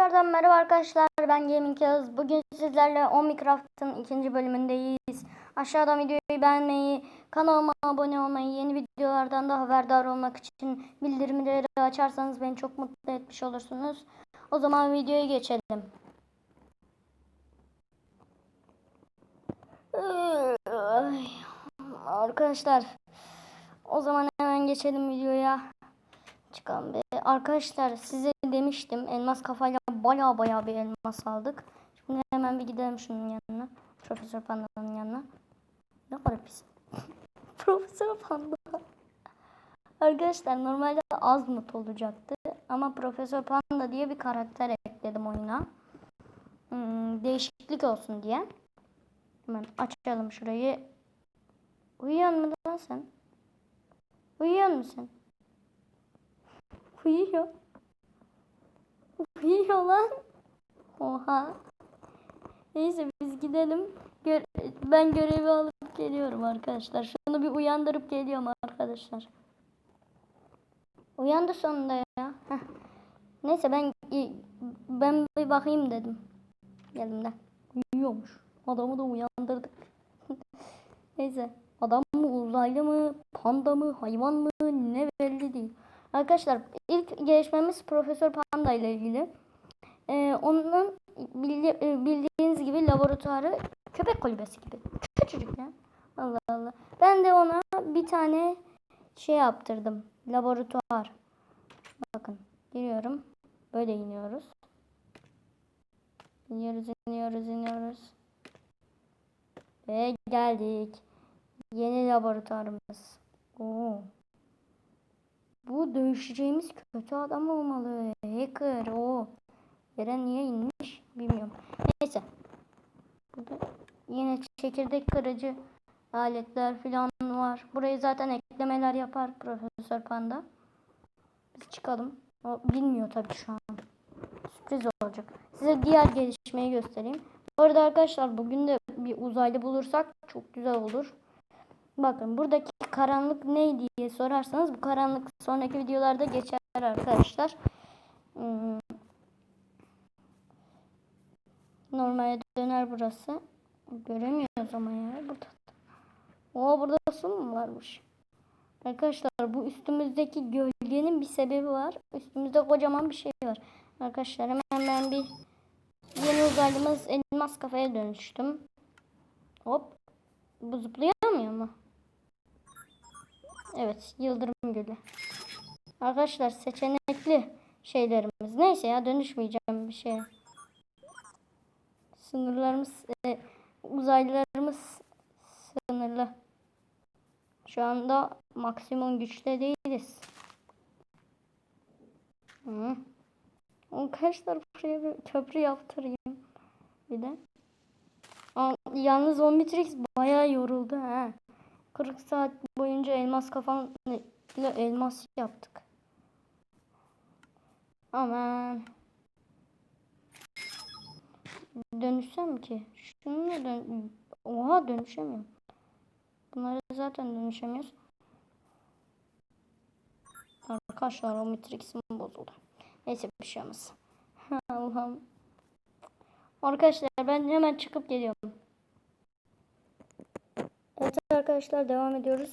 Tekrardan merhaba arkadaşlar ben Gaming Yağız. Bugün sizlerle 10 Minecraft'ın ikinci bölümündeyiz. Aşağıdan videoyu beğenmeyi, kanalıma abone olmayı, yeni videolardan da haberdar olmak için bildirimleri açarsanız beni çok mutlu etmiş olursunuz. O zaman videoya geçelim. Arkadaşlar o zaman hemen geçelim videoya. Çıkalım be. Arkadaşlar size demiştim elmas kafayla baya baya bir elmas aldık. Şimdi hemen bir gidelim şunun yanına. Profesör Panda'nın yanına. Ne kadar pis. Profesör Panda. Arkadaşlar normalde az mut olacaktı. Ama Profesör Panda diye bir karakter ekledim oyuna. Hmm, değişiklik olsun diye. Hemen açalım şurayı. Uyuyor musun lan sen? Uyuyor musun? Uyuyor. Uyuyor lan. Oha. Neyse biz gidelim. Gör ben görevi alıp geliyorum arkadaşlar. Şunu bir uyandırıp geliyorum arkadaşlar. Uyandı sonunda ya. Heh. Neyse ben ben bir bakayım dedim. Geldim de. Uyuyormuş. Adamı da uyandırdık. Neyse. Adam mı uzaylı mı panda mı hayvan mı ne belli değil. Arkadaşlar ilk gelişmemiz Profesör Panda ile ilgili. Ee, onun e, bildiğiniz gibi laboratuvarı köpek kulübesi gibi. Küçücük ya. Allah Allah. Ben de ona bir tane şey yaptırdım. Laboratuvar. Bakın giriyorum. Böyle iniyoruz. İniyoruz, iniyoruz, iniyoruz. Ve geldik. Yeni laboratuvarımız. Oo. Bu dövüşeceğimiz kötü adam olmalı. Hacker o. Yere niye inmiş bilmiyorum. Neyse. Burada yine çekirdek kırıcı aletler falan var. Burayı zaten eklemeler yapar Profesör Panda. Biz çıkalım. O bilmiyor tabii şu an. Sürpriz olacak. Size diğer gelişmeyi göstereyim. Bu arada arkadaşlar bugün de bir uzaylı bulursak çok güzel olur. Bakın buradaki karanlık ne diye sorarsanız bu karanlık sonraki videolarda geçer arkadaşlar. Hmm. Normale döner burası. Göremiyoruz ama ya burada. Oo burada su mu varmış? Arkadaşlar bu üstümüzdeki gölgenin bir sebebi var. Üstümüzde kocaman bir şey var. Arkadaşlar hemen ben bir yeni uzaylımız elmas kafaya dönüştüm. Hop. Bu zıplayamıyor mu? Evet, Yıldırım Gölü. Arkadaşlar seçenekli şeylerimiz. Neyse ya dönüşmeyeceğim bir şey. Sınırlarımız, e, uzaylılarımız sınırlı. Şu anda maksimum güçte değiliz. Hı. Arkadaşlar buraya bir köprü yaptırayım. Bir de. Aa, yalnız Omnitrix bayağı yoruldu ha. 40 saat boyunca elmas kafamla elmas yaptık. Aman. Dönüşsem ki. Şununla dön... Oha dönüşemiyorum. Bunları zaten dönüşemiyoruz. Arkadaşlar o matrixim bozuldu. Neyse bir şey olmaz. Allah'ım. Arkadaşlar ben hemen çıkıp geliyorum. Arkadaşlar devam ediyoruz.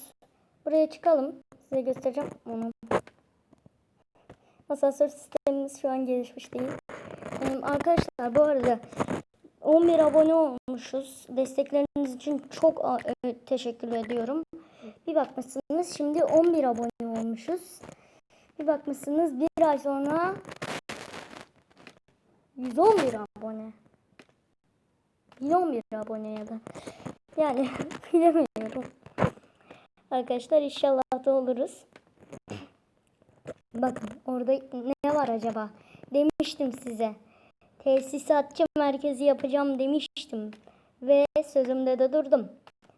Buraya çıkalım. Size göstereceğim onu. Asansör sistemimiz şu an gelişmiş değil. Ee, arkadaşlar bu arada 11 abone olmuşuz. Destekleriniz için çok teşekkür ediyorum. Bir bakmışsınız şimdi 11 abone olmuşuz. Bir bakmışsınız bir ay sonra 111 abone. 111 abone ya da. Yani bilemiyorum. Arkadaşlar inşallah da oluruz. Bakın orada ne var acaba? Demiştim size. Tesisatçı merkezi yapacağım demiştim. Ve sözümde de durdum.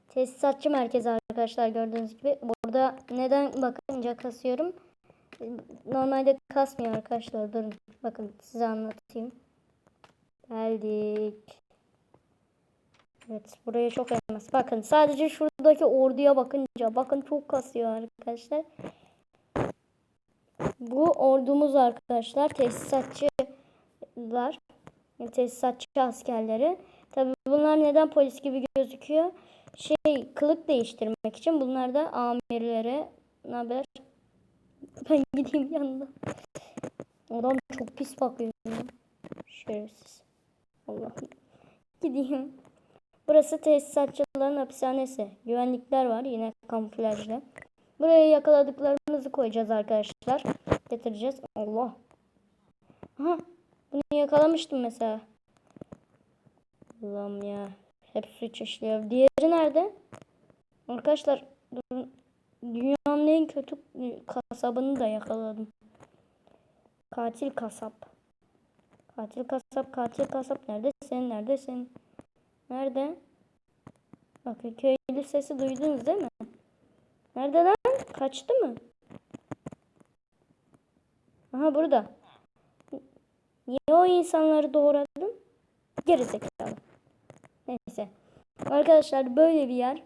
Tesisatçı merkezi arkadaşlar gördüğünüz gibi. Burada neden bakınca kasıyorum. Normalde kasmıyor arkadaşlar. Durun. Bakın size anlatayım. Geldik. Evet buraya çok elmas. Bakın sadece şuradaki orduya bakınca bakın çok kasıyor arkadaşlar. Bu ordumuz arkadaşlar tesisatçı tesisatçılar. Tesisatçı askerleri. Tabi bunlar neden polis gibi gözüküyor? Şey kılık değiştirmek için. Bunlar da amirlere. Ne haber? Ben gideyim yanına. Adam çok pis bakıyor. Şerefsiz. Allah. Gideyim. Burası tesisatçıların hapishanesi. Güvenlikler var yine kamuflajlı. Buraya yakaladıklarımızı koyacağız arkadaşlar. Getireceğiz. Allah. Aha. Bunu yakalamıştım mesela. Allah'ım ya. Hep suç işliyor. Diğeri nerede? Arkadaşlar durun. Dünyanın en kötü kasabını da yakaladım. Katil kasap. Katil kasap, katil kasap neredesin? Neredesin? Nerede? Bakın köylü sesi duydunuz değil mi? Nerede lan? Kaçtı mı? Aha burada. Niye o insanları doğradın? Geri zekalı. Neyse. Arkadaşlar böyle bir yer.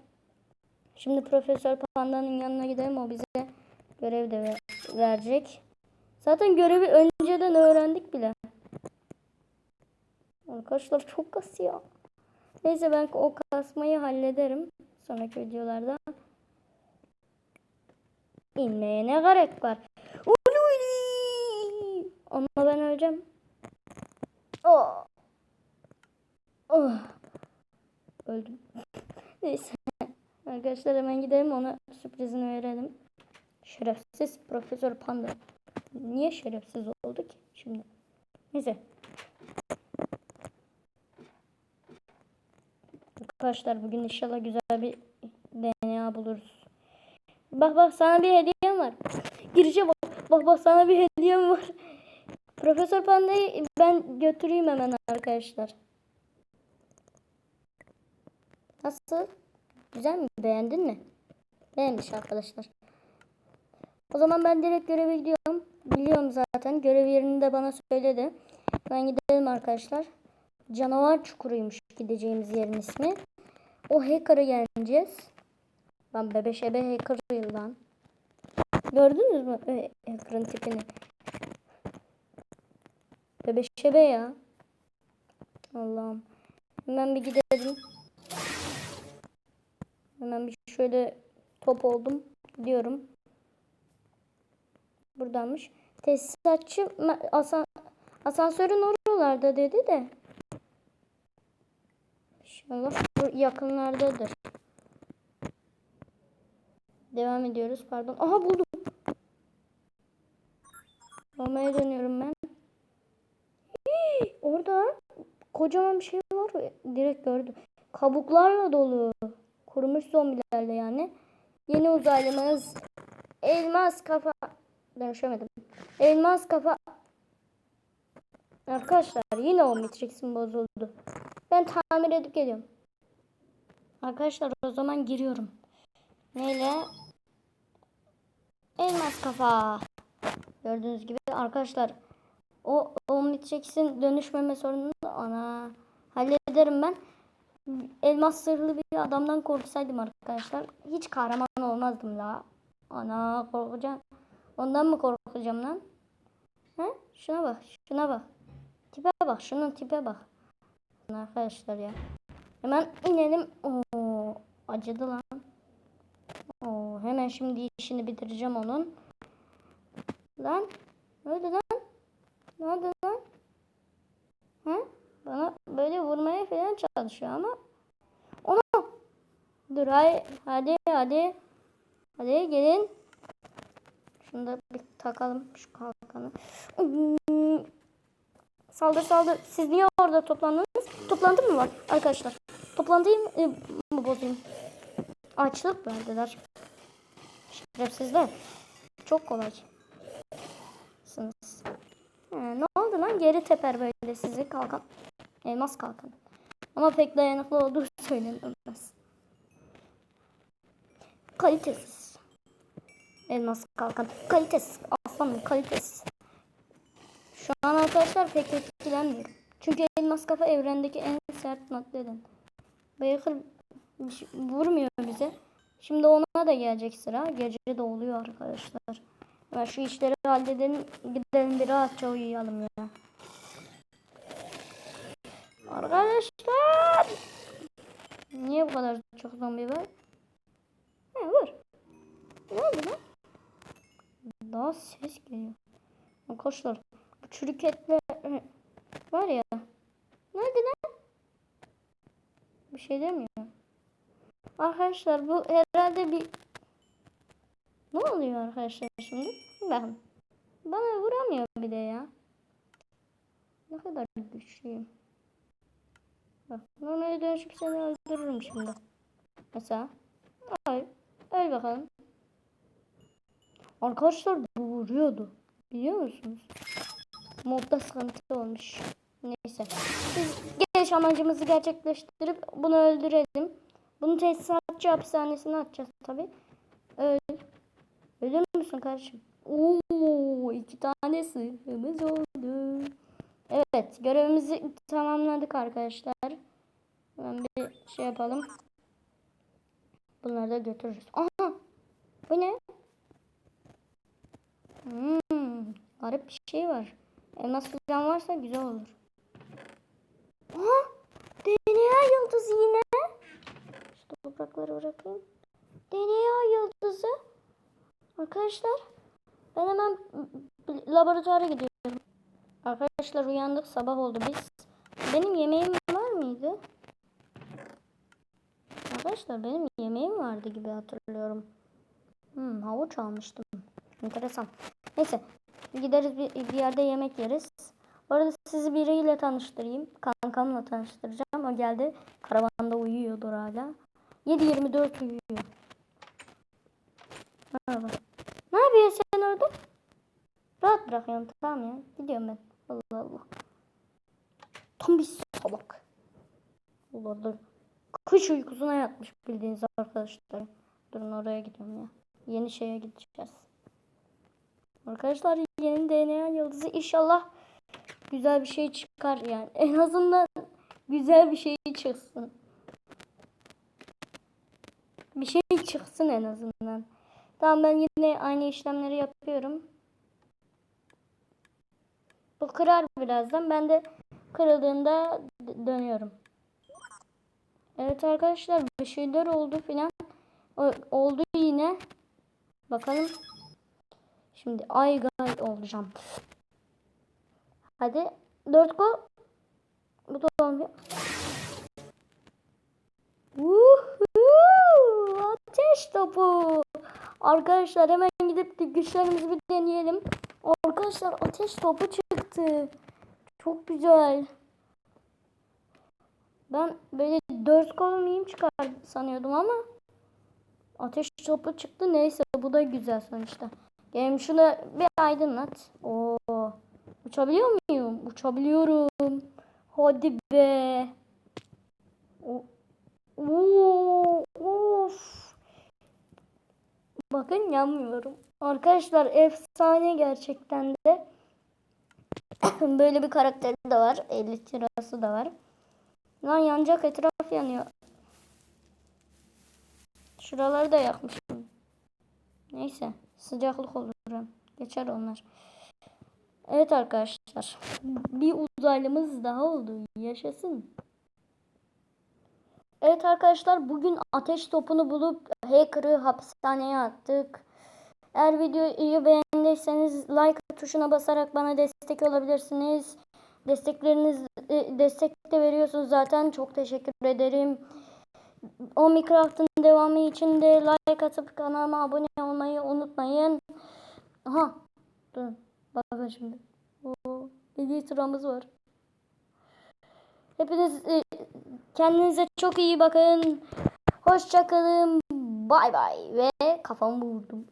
Şimdi Profesör Panda'nın yanına gidelim. O bize görev de ver- verecek. Zaten görevi önceden öğrendik bile. Arkadaşlar çok kasıyor. Neyse ben o kasmayı hallederim. Sonraki videolarda. İnmeye ne gerek var? Ama ben öleceğim. Oh. Oh. Öldüm. Neyse. Arkadaşlar hemen gidelim ona sürprizini verelim. Şerefsiz Profesör Panda. Niye şerefsiz oldu ki şimdi? Neyse. Arkadaşlar bugün inşallah güzel bir DNA buluruz. Bak bak sana bir hediyem var. Gireceğim bak. Bak bak sana bir hediyem var. Profesör Panda'yı ben götüreyim hemen arkadaşlar. Nasıl? Güzel mi? Beğendin mi? Beğenmiş arkadaşlar. O zaman ben direkt göreve gidiyorum. Biliyorum zaten. Görev yerini de bana söyledi. Ben gidelim arkadaşlar. Canavar çukuruymuş gideceğimiz yerin ismi. O hacker'ı yeneceğiz. Lan bebe şebe hacker lan. Gördünüz mü e, hacker'ın tipini? Bebe şebe ya. Allah'ım. Hemen bir gidelim. Hemen bir şöyle top oldum. Gidiyorum. Buradanmış. Tesisatçı asan asansörün oralarda dedi de. İnşallah yakınlardadır. Devam ediyoruz. Pardon. Aha buldum. Normaya dönüyorum ben. Hii, orada kocaman bir şey var. Direkt gördüm. Kabuklarla dolu. Kurumuş zombilerle yani. Yeni uzaylımız elmas kafa dönüşemedim. Elmas kafa Arkadaşlar yine o Matrix'im bozuldu. Ben tamir edip geliyorum. Arkadaşlar o zaman giriyorum. Neyle? Elmas kafa. Gördüğünüz gibi arkadaşlar o o Matrix'in dönüşmeme sorununu ana hallederim ben. Elmas sırlı bir adamdan korksaydım arkadaşlar hiç kahraman olmazdım la. Ana korkacağım. Ondan mı korkacağım lan? He? Şuna bak, şuna bak. Tipe bak, şunun tipe bak. Arkadaşlar ya. Hemen inelim. Oo, acıdı lan. Oo, hemen şimdi işini bitireceğim onun. Lan, ne oldu lan? Ne oldu lan? He? Bana böyle vurmaya falan çalışıyor ama. Onu. Dur hay, hadi hadi. Hadi gelin. Şunu da bir takalım şu kalkanı. Saldır saldır. Siz niye orada toplandınız? Toplantı mı var arkadaşlar? Toplantıyı mı, e, bozayım? Açlık verdiler. Şerefsizler. Çok kolay. Sınız. He, ne oldu lan? Geri teper böyle sizi kalkan. Elmas kalkan. Ama pek dayanıklı olduğu söylenemez. Kalitesiz. Elmas kalkan. Kalitesiz. Aslanım kalitesiz. Şu an arkadaşlar pek etkilenmiyorum. Çünkü elmas kafa evrendeki en sert maddeden. Şey- vurmuyor bize. Şimdi ona da gelecek sıra. Gece de oluyor arkadaşlar. Hemen şu işleri halledelim. Gidelim bir rahatça uyuyalım ya. Arkadaşlar. Niye bu kadar çok zombi var? He var. Ne oldu lan? Daha ses geliyor. Arkadaşlar bu çürük etler var ya. Nerede lan? Bir şey demiyor. Arkadaşlar bu herhalde bir ne oluyor arkadaşlar şimdi? Bakın. Bana vuramıyor bir de ya. Ne kadar güçlüyüm. Bak, normale dönüşüp seni öldürürüm şimdi. Mesela. Ay, öl bakalım. Arkadaşlar bu vuruyordu. Biliyor musunuz? Modda sıkıntı olmuş. Neyse. Biz geliş amacımızı gerçekleştirip bunu öldürelim. Bunu tesisatçı hapishanesine atacağız tabi. Öl. Ölür müsün kardeşim? Oo, iki tane sırrımız oldu. Evet, görevimizi tamamladık arkadaşlar. Hemen bir şey yapalım. Bunları da götürürüz. Aha! Bu ne? Hmm, garip bir şey var. Elmas falan varsa güzel olur. Aha! DNA yıldızı yine. Şu toprakları bırakayım. DNA yıldızı. Arkadaşlar ben hemen laboratuvara gidiyorum. Arkadaşlar uyandık sabah oldu biz. Benim yemeğim var mıydı? Arkadaşlar benim yemeğim vardı gibi hatırlıyorum. Hmm, havuç almıştım. Enteresan. Neyse gideriz bir, bir yerde yemek yeriz. Bu arada sizi biriyle tanıştırayım. Kankamla tanıştıracağım. O geldi. Karavanda uyuyordur hala. 7-24 uyuyor. Merhaba. Ne yapıyorsun sen orada? Rahat bırakıyorum tamam ya. Gidiyorum ben. Allah Allah. Tam bir salak. Dur. Kış uykusuna yatmış bildiğiniz arkadaşlar. Durun oraya gidiyorum ya. Yeni şeye gideceğiz. Arkadaşlar yeni DNA yıldızı inşallah güzel bir şey çıkar yani. En azından güzel bir şey çıksın. Bir şey çıksın en azından. Tamam ben yine aynı işlemleri yapıyorum. Bu kırar birazdan. Ben de kırıldığında dönüyorum. Evet arkadaşlar bir şeyler oldu filan. Oldu yine. Bakalım. Şimdi ay gay olacağım. Hadi. Dört gol. Bu da olmuyor. Woohoo! Ateş topu. Arkadaşlar hemen gidip güçlerimizi bir deneyelim. Arkadaşlar ateş topu çıktı. Çok güzel. Ben böyle dört kolumuyum çıkar sanıyordum ama ateş topu çıktı. Neyse bu da güzel sonuçta. Gelin şunu bir aydınlat. Oo. Uçabiliyor muyum? Uçabiliyorum. Hadi be. Oo, of. Bakın yanmıyorum. Arkadaşlar efsane gerçekten de. Böyle bir karakteri de var. 50 lirası da var. Lan yanacak etraf yanıyor. Şuraları da yakmışım. Neyse sıcaklık olur. Geçer onlar. Evet arkadaşlar. Bir uzaylımız daha oldu. Yaşasın. Evet arkadaşlar bugün ateş topunu bulup hacker'ı hapishaneye attık. Eğer videoyu beğendiyseniz like tuşuna basarak bana destek olabilirsiniz. Destekleriniz e, destek de veriyorsunuz zaten. Çok teşekkür ederim. O Minecraft'ın devamı için de like atıp kanalıma abone olmayı unutmayın. Aha. Dur. Bakın şimdi. Oo, 50 sıramız var. Hepiniz e, kendinize çok iyi bakın. Hoşçakalın. Bay bay. Ve kafamı vurdum.